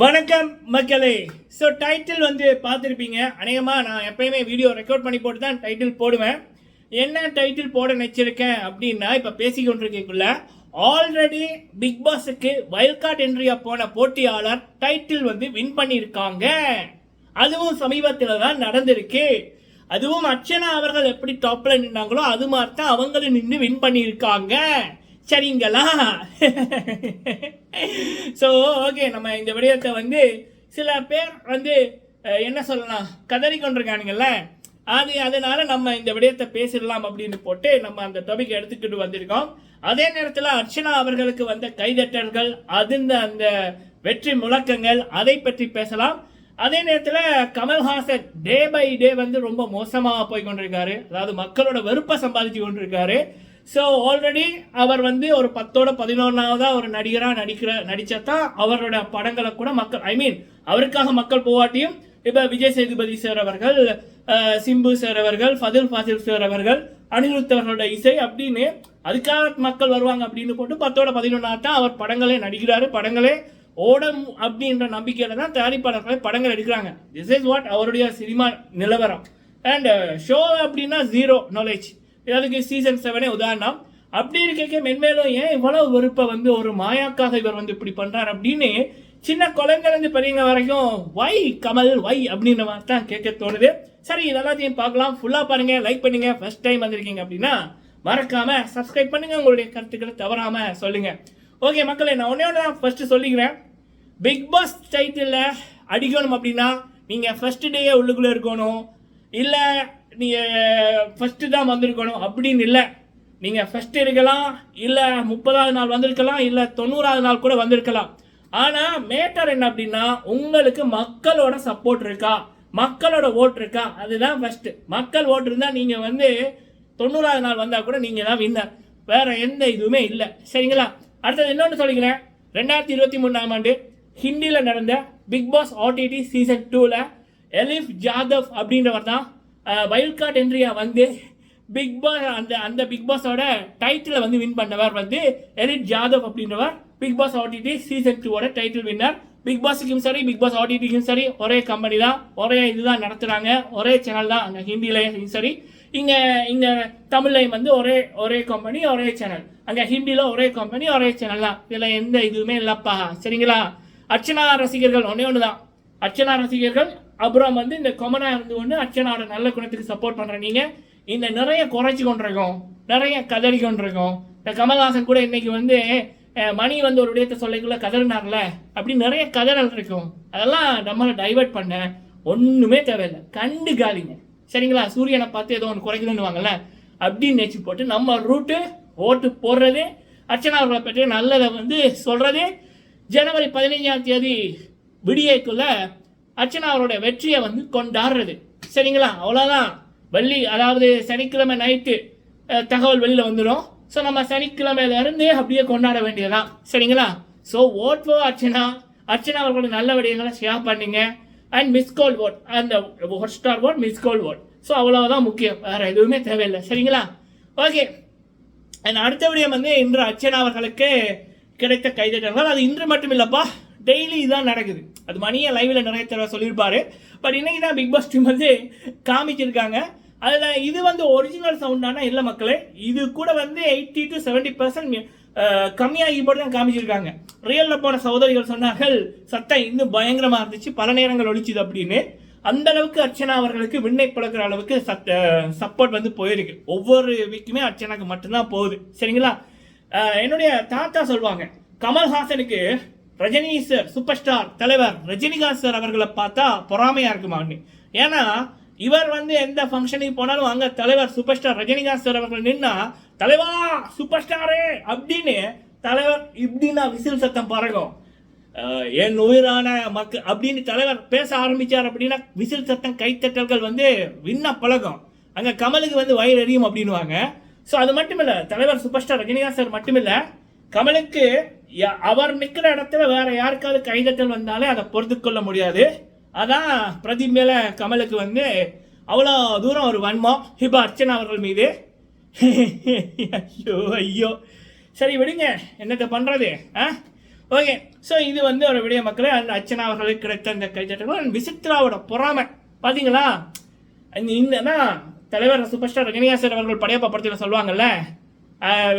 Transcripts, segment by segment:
வணக்கம் மக்களே. So title வந்து பார்த்துருப்பீங்க. அநேகமாக நான் எப்பயுமே வீடியோ ரெக்கார்ட் பண்ணி போட்டு தான் டைட்டில் போடுவேன். என்ன டைட்டில் போட நினச்சிருக்கேன் அப்படின்னா இப்போ பேசிக்கொண்டிருக்கக்குள்ள ஆல்ரெடி பிக் பாஸுக்கு வைல்ட் கார்டு என்ட்ரியா போன போட்டியாளர் டைட்டில் வந்து வின் பண்ணியிருக்காங்க. அதுவும் சமீபத்தில் தான் நடந்திருக்கு. அதுவும் அர்ச்சனா அவர்கள் எப்படி டாப்பில் நின்னாங்களோ அது மாதிரி தான் அவங்களும் நின்று வின் பண்ணியிருக்காங்க. சரிங்களா? ஸோ ஓகே நம்ம இந்த விடயத்தை வந்து சில பேர் வந்து என்ன சொல்லலாம் கதறி கொண்டிருக்கானுங்கல்ல? அது அதனால நம்ம இந்த விடயத்தை பேசிடலாம் அப்படின்னு போட்டு நம்ம அந்த டாபிக் எடுத்துக்கிட்டு வந்திருக்கோம். அதே நேரத்தில் அர்ச்சனா அவர்களுக்கு வந்த கைதட்டல்கள் அதிர்ந்த அந்த வெற்றி முழக்கங்கள் அதை பற்றி பேசலாம். அதே நேரத்தில் கமல்ஹாசன் டே பை டே வந்து ரொம்ப மோசமாக போய் கொண்டிருக்காரு. அதாவது மக்களோட வெறுப்பை சம்பாதிச்சு கொண்டிருக்காரு. ஸோ ஆல்ரெடி அவர் வந்து ஒரு பத்தோட பதினொன்றாவதாக ஒரு நடிகராக நடிக்கிற நடிச்சதான் அவரோட படங்களை கூட மக்கள் ஐ மீன் அவருக்காக மக்கள் போவாட்டியும் இப்போ விஜய் சேதுபதி சார் அவர்கள் சிம்பு சார் அவர்கள் ஃபதில் ஃபாசில் சார் அவர்கள் அனிருத் அவர்களோட இசை அப்படின்னு அதுக்காக மக்கள் வருவாங்க அப்படின்னு போட்டு பத்தோட பதினொன்றாவது தான் அவர் படங்களே நடிக்கிறாரு. படங்களே ஓடம் அப்படின்ற நம்பிக்கையில தான் தயாரிப்பாளர்களை படங்கள் எடுக்கிறாங்க. திஸ் இஸ் வாட் அவருடைய சினிமா நிலவரம். அண்ட் ஷோ அப்படின்னா ஜீரோ நாலேஜ் அதுக்கு சீசன் செவனே உதாரணம். அப்படி இருக்க மென்மேலும் ஏன் இவ்வளவு வெறுப்பை வந்து ஒரு மாயாக்காக இவர் வந்து இப்படி பண்றாரு அப்படின்னு சின்ன குழந்தைலேருந்து பெரியவங்க வரைக்கும் வை கமல்? வை அப்படின்ற மாதிரி தான் கேட்க தோணுது. சரி இதெல்லாத்தையும் பார்க்கலாம். ஃபுல்லாக பாருங்க. லைக் பண்ணுங்க. ஃபர்ஸ்ட் டைம் வந்திருக்கீங்க அப்படின்னா மறக்காம சப்ஸ்கிரைப் பண்ணுங்க. உங்களுடைய கருத்துக்களை தவறாம சொல்லுங்க. ஓகே மக்களே நான் ஒன்றே ஒன்று தான் ஃபர்ஸ்ட் சொல்லிக்கிறேன். பிக் பாஸ் டைட்டில் அடிக்கணும் அப்படின்னா நீங்கள் ஃபர்ஸ்ட் டேயே உள்ளுக்குள்ளே இருக்கணும். இல்லை நீங்கள் ஃபஸ்ட்டு தான் வந்திருக்கணும் அப்படின்னு இல்லை. நீங்கள் ஃபஸ்ட்டு இருக்கலாம் இல்லை முப்பதாவது நாள் வந்திருக்கலாம் இல்லை தொண்ணூறாவது நாள் கூட வந்திருக்கலாம். ஆனால் மேட்டர் என்ன அப்படின்னா உங்களுக்கு மக்களோட சப்போர்ட் இருக்கா? மக்களோட ஓட் இருக்கா? அதுதான் ஃபஸ்ட்டு மக்கள் ஓட்டு இருந்தால் நீங்கள் வந்து தொண்ணூறாவது நாள் வந்தால் கூட நீங்கள் தான் வின்னர் வேறு எந்த இதுவுமே இல்லை. சரிங்களா? அடுத்தது இன்னொன்று சொல்லிக்கிறேன். ரெண்டாயிரத்தி இருபத்தி மூணாம் ஆண்டு ஹிந்தியில் நடந்த பிக் பாஸ் ஆர்டிடி சீசன் டூவில் எலிஃப் ஜாதவ் அப்படின்றவர் தான் வைல்ட் கார்டு என்ட்ரியா வந்து பிக் பாஸ் அந்த அந்த பிக் பாஸோட டைட்டிலை வந்து வின் பண்ணவர் வந்து எலிட் ஜாதவ் அப்படின்றவர். பிக் பாஸ் ஓடிடி சீசன் டூவோட டைட்டில் வின்னர் பிக் பாஸுக்கும் சரி பிக் பாஸ் ஓடிடிக்கும் சரி ஒரே கம்பெனி தான் ஒரே இதுதான் நடத்துகிறாங்க ஒரே சேனல் தான் அங்கே ஹிந்திலையும் சரி. இங்கே இங்கே தமிழ்லையும் வந்து ஒரே ஒரே கம்பெனி ஒரே சேனல் அங்கே ஹிந்தியில் ஒரே கம்பெனி ஒரே சேனல் தான். இதில் எந்த இதுவுமே இல்லைப்பா. சரிங்களா? அர்ச்சனா ரசிகர்கள் ஒன்றே ஒன்று தான் அர்ச்சனா ரசிகர்கள் அப்புறம் வந்து இந்த கொமனா இருந்து ஒன்று அர்ச்சனாவோட நல்ல குணத்துக்கு சப்போர்ட் பண்ணுற நீங்கள் இந்த நிறைய குறைச்சி கொண்டிருக்கோம். நிறைய கதறி கொண்டிருக்கோம். இந்த கமல்ஹாசன் கூட இன்னைக்கு வந்து மணி வந்து ஒரு விடயத்தை சொல்லிக்குள்ள கதறினார்ல அப்படி நிறைய கதறல் இருக்கும். அதெல்லாம் நம்மளை டைவர்ட் பண்ண ஒன்றுமே தேவையில்லை. கண்டு காலிங்க. சரிங்களா? சூரியனை பார்த்து ஏதோ ஒன்று குறைக்கணும்னு அப்படின்னு நினச்சி போட்டு நம்ம ரூட்டு ஓட்டு போடுறது அர்ச்சனா அவர்களை பற்றி நல்லதை வந்து சொல்கிறது ஜனவரி பதினைஞ்சாம் தேதி விடியக்குள்ள அர்ச்சனா அவரோட வெற்றியை வந்து கொண்டாடுறது. சரிங்களா? அவ்வளோதான் வெள்ளி அதாவது சனிக்கிழமை நைட்டு தகவல் வெளியில் வந்துடும் ஸோ நம்ம சனிக்கிழமையிலேருந்து அப்படியே கொண்டாட வேண்டியதுதான். சரிங்களா? So vote for Archana. Archana அவர்களோட நல்ல விடயங்களை ஷேர் பண்ணுங்க. அண்ட் மிஸ் கால் ஓட் அந்த Hotstar vote miss call vote so அவ்வளோதான் முக்கியம். வேறு எதுவுமே தேவையில்லை. சரிங்களா? ஓகே அண்ட் அடுத்த விடயம் வந்து இன்று அர்ச்சனா அவர்களுக்கு கிடைத்த கைதட்டல்கள். அது இன்று மட்டும் இல்லைப்பா டெய்லி இதான் நடக்குது. அது மணியை லைவில் நிறைய தடவை சொல்லியிருப்பாரு. பட் இன்னைக்கு தான் பிக் பாஸ் டீம் வந்து காமிச்சிருக்காங்க. அதில் இது வந்து ஒரிஜினல் சவுண்டானா இல்லை மக்களே. இது கூட வந்து எயிட்டி டு செவன்டி பர்சன்ட் கம்மியாகி போட்டு தான் காமிச்சிருக்காங்க. ரியலில் போன சகோதரிகள் சொன்னார்கள் சத்தம் இன்னும் பயங்கரமாக இருந்துச்சு. பல நேரங்கள் ஒழிச்சுது அப்படின்னு. அந்த அளவுக்கு அர்ச்சனா அவர்களுக்கு விண்ணை பழக்கிற அளவுக்கு சத்த சப்போர்ட் வந்து போயிருக்கு. ஒவ்வொரு வீக்குமே அர்ச்சனாக்கு மட்டும்தான் போகுது. சரிங்களா? என்னுடைய தாத்தா சொல்லுவாங்க கமல்ஹாசனுக்கு ரஜினி சார் சூப்பர் ஸ்டார் தலைவர் ரஜினிகாந்த் சார் அவர்களை பார்த்தா பொறாமையாக இருக்குமான்னு ஏன்னா இவர் வந்து எந்த ஃபங்க்ஷனுக்கு போனாலும் அங்கே தலைவர் சூப்பர் ஸ்டார் ரஜினிகாந்த் சார் அவர்கள் நின்னா தலைவா சூப்பர் ஸ்டாரே அப்படின்னு தலைவர் இப்படின்னா விசில் சத்தம் பறக்கும் என் உயிரான மக்கள் அப்படின்னு தலைவர் பேச ஆரம்பிச்சார் அப்படின்னா விசில் சத்தம் கைத்தட்டல்கள் வந்து விண்ண பழகும். அங்கே கமலுக்கு வந்து வயிறு எரியும் அப்படின்னுவாங்க. ஸோ அது மட்டும் இல்லை தலைவர் சூப்பர் ஸ்டார் ரஜினிகாந்த் சார் மட்டும் இல்லை கமலுக்கு அவர் நிற்கிற இடத்துல வேற யாருக்காவது கைதட்டல் வந்தாலே அதை பொறுத்து கொள்ள முடியாது. அதான் பிரதீப் மேலே கமலுக்கு வந்து அவ்வளோ தூரம் ஒரு வன்மம் இப்போ அர்ச்சனா அவர்கள் மீது. ஐயோ ஐயோ. சரி விடுங்க. என்னத்தை பண்ணுறது ஆ? ஓகே. ஸோ இது வந்து ஒரு விடிய மக்களே அந்த அர்ச்சனா அவர்களுக்கு கிடைத்த அந்த கைத்தட்டல் விசித்ராவோட பொறாமை. பார்த்தீங்களா இந்த- தலைவர் சூப்பர் ஸ்டார் ரஜினிகாசர் அவர்கள் படையப்பா படத்தில் சொல்லுவாங்கல்ல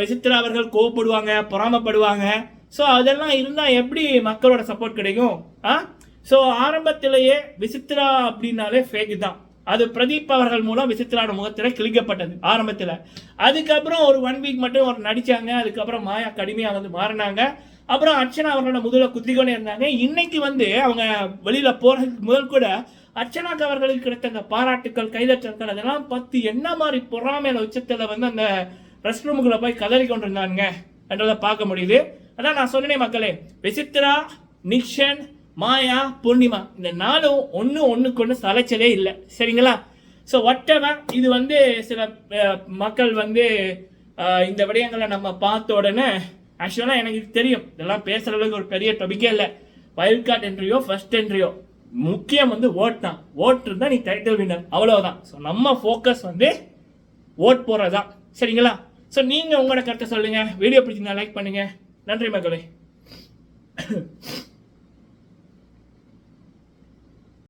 விசித்ரா அவர்கள் கோவப்படுவாங்க பொறாமப்படுவாங்க. ஸோ அதெல்லாம் இருந்தால் எப்படி மக்களோட சப்போர்ட் கிடைக்கும்? ஆ? ஸோ ஆரம்பத்திலேயே விசித்ரா அப்படின்னாலே ஃபேக் தான். அது பிரதீப் அவர்கள் மூலம் விசித்ராவோட முகத்தில் கிழிக்கப்பட்டது ஆரம்பத்தில். அதுக்கப்புறம் ஒரு ஒன் வீக் மட்டும் ஒரு நடித்தாங்க அதுக்கப்புறம் மாயா கடுமையாக வந்து மாறினாங்க. அப்புறம் அர்ச்சனா அவர்களோட முதல குத்திக்கொண்டே இருந்தாங்க. இன்னைக்கு வந்து அவங்க வெளியில் போகிறதுக்கு முதல் கூட அர்ச்சனாக்கு அவர்களுக்கு கிடைத்த அந்த பாராட்டுக்கள் கைதட்டல்கள் அதெல்லாம் பார்த்து என்ன மாதிரி பொறாமையில உச்சத்தில் வந்து அந்த ரெஸ்ட் ரூமுக்குள்ள போய் கதறி கொண்டிருந்தாங்க என்றதை பார்க்க முடியுது. அதான் நான் சொன்னேனே மக்களே விசித்ரா நிக்ஷன் மாயா பூர்ணிமா இந்த நாளும் ஒன்று ஒன்றுக்கு ஒன்று சலைச்சலே இல்லை. சரிங்களா? ஸோ whatever இது வந்து சில மக்கள் வந்து இந்த விடயங்களை நம்ம பார்த்த உடனே ஆக்சுவலாக எனக்கு இது தெரியும். இதெல்லாம் பேசுகிற அளவுக்கு ஒரு பெரிய டொபிக்கே இல்லை. வைல்ட் கார்டு என்ட்ரியோ ஃபர்ஸ்ட் என்ட்ரியோ முக்கியம் வந்து ஓட் தான். ஓட் இருந்தால் நீ டைட்டில் வின்னர் அவ்வளோதான் ஸோ நம்ம ஃபோக்கஸ் வந்து ஓட் போடுறது தான் சரிங்களா? ஸோ நீங்கள் உங்களோட கருத்தை சொல்லுங்கள் வீடியோ பிடிச்சிருந்தா லைக் பண்ணுங்கள் நன்றி மக்களே.